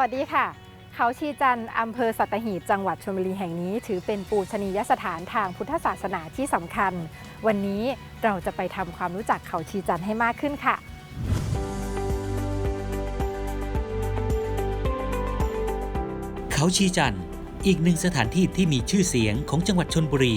วัสดีค่ะ เขาชีจันทร์อำเภอสัตหีบจังหวัดชลบุรีแห่งนี้ ถือเป็นปูชนียสถานทางพุทธศาสนาที่สำคัญ วันนี้เราจะไปทำความรู้จักเขาชีจันทร์ให้มากขึ้นค่ะ เขาชีจันทร์อีกหนึ่งสถานที่ที่มีชื่อเสียงของจังหวัดชนบุรี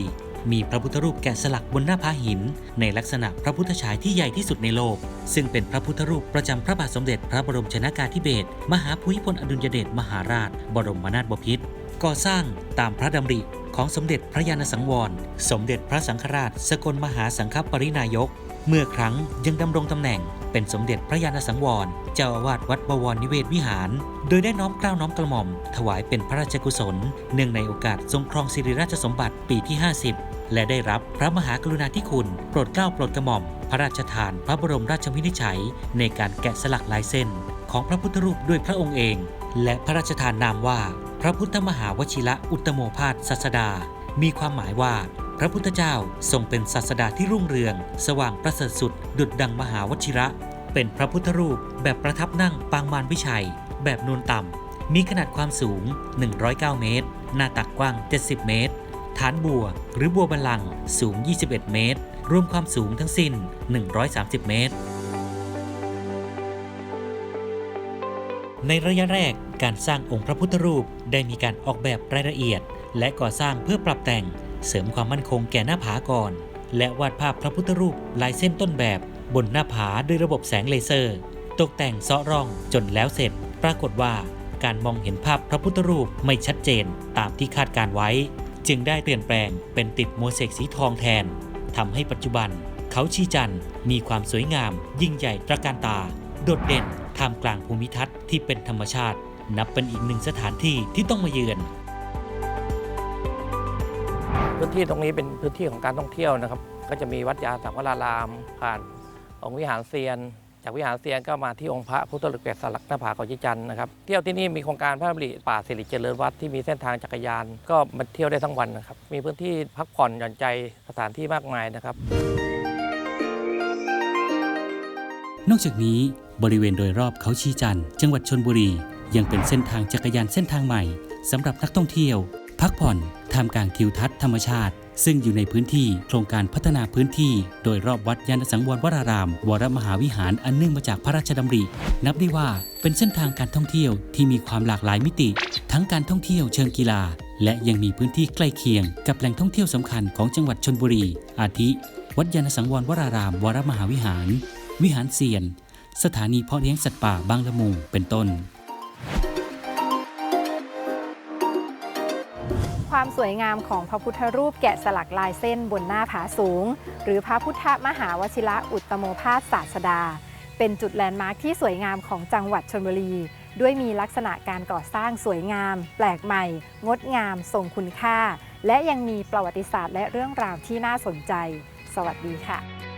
มีพระพุทธรูปแกะสลักบนหน้าผาหิน ในลักษณะพระพุทธฉายที่ใหญ่ที่สุดในโลก ซึ่งเป็นพระพุทธรูปประจำพระบาทสมเด็จพระบรมชนากาธิเบศรมหาภูมิพลอดุลยเดชมหาราช บรมนาถบพิตรก่อสร้างตามพระดำริของสมเด็จพระยาณสังวร สมเด็จพระสังฆราช สกลมหาสังฆปรินายก เมื่อครั้งยังดำรงตำแหน่ง เป็นสมเด็จพระยาณสังวร เจ้าอาวาสวัดบวรนิเวศวิหาร โดยได้น้อมเกล้าน้อมกระหม่อม ถวายเป็นพระราชกุศล เนื่องในโอกาสทรงครองสิริราชสมบัติปีที่ 50 และได้รับพระมหากรุณาธิคุณ โปรดเกล้าโปรดกระหม่อม พระราชทานพระบรมราชวินิจฉัย ในการแกะสลักลายเส้น ของพระพุทธรูปด้วยพระองค์เอง และพระราชทานนามว่า พระพุทธมหาวชิระอุตโมภาสศาสดา มีความหมายว่า พระพุทธเจ้าทรงเป็นศาสดาที่รุ่งเรือง สว่างประเสริฐสุด ดุจดังมหาวชิระ เป็นพระพุทธรูปแบบประทับนั่งปางมารวิชัย แบบนูนต่ำ มีขนาดความสูง 109 เมตร หน้าตักกว้าง 70 เมตร ฐานบัวหรือบัวบัลลังสูง 21 เมตร รวมความสูงทั้งสิ้น 130 เมตรในระยะแรกการสร้างองค์พระพุทธรูปได้มีการออกแบบรายละเอียด และก่อสร้างเพื่อปรับแต่ง เสริมความมั่นคงแก่หน้าผาก่อน และวาดภาพพระพุทธรูปลายเส้นต้นแบบบนหน้าผาด้วยระบบแสงเลเซอร์ ตกแต่งเซาะร่องจนแล้วเสร็จ ปรากฏว่าการมองเห็นภาพพระพุทธรูปไม่ชัดเจนตามที่คาดการไว้ จึงได้เปลี่ยนแปลงเป็นติดโมเสกสีทองแทนทำให้ปัจจุบัน เขาชีจันมีความสวยงาม ยิ่งใหญ่ตระการตา โดดเด่นท่ามกลางภูมิทัศน์ที่เป็นธรรมชาติ นับเป็นอีกหนึ่งสถานที่ที่ต้องมาเยือน พื้นที่ตรงนี้เป็นพื้นที่ของการท่องเที่ยวนะครับ ก็จะมีวัดยาสังวราราม ผ่านองค์วิหารเซียน จากวิหารเซียนก็มาที่องค์พระพุทธรูปแกะสลักหน้าผาเขาชิจันทร์นะครับ เที่ยวที่นี่มีโครงการพระดำริป่าสิริเจริญวัดที่มีเส้นทางจักรยาน ก็มาเที่ยวได้ทั้งวันนะครับ มีพื้นที่พักผ่อนหย่อนใจสถานที่มากมายนะครับ นอกจากนี้บริเวณโดยรอบเขาชีจันทร์จังหวัดชนบุรี ยังเป็นเส้นทางจักรยานเส้นทางใหม่สำหรับนักท่องเที่ยว พักผ่อน ท่ามกลางทิวทัศน์ธรรมชาติ ซึ่งอยู่ในพื้นที่โครงการพัฒนาพื้นที่ โดยรอบวัดยานสังวรวราราม วรมหาวิหารอันเนื่องมาจากพระราชดำริ นับได้ว่าเป็นเส้นทางการท่องเที่ยวที่มีความหลากหลายมิติ ทั้งการท่องเที่ยวเชิงกีฬา และยังมีพื้นที่ใกล้เคียง กับแหล่งท่องเที่ยวสำคัญของจังหวัดชนบุรี อาทิ วัดยานสังวรวราราม วรมหาวิหาร วิหารเซียน สถานีเพาะเลี้ยงสัตว์ป่าบางละมุงเป็นต้น ความสวยงามของพระพุทธรูปแกะสลักลายเส้นบนหน้าผาสูง หรือพระพุทธมหาวชิระอุตตโมภาสศาสดา เป็นจุดแลนด์มาร์คที่สวยงามของจังหวัดชลบุรี ด้วยมีลักษณะการก่อสร้างสวยงาม แปลกใหม่ งดงามทรงคุณค่า และยังมีประวัติศาสตร์และเรื่องราวที่น่าสนใจ สวัสดีค่ะ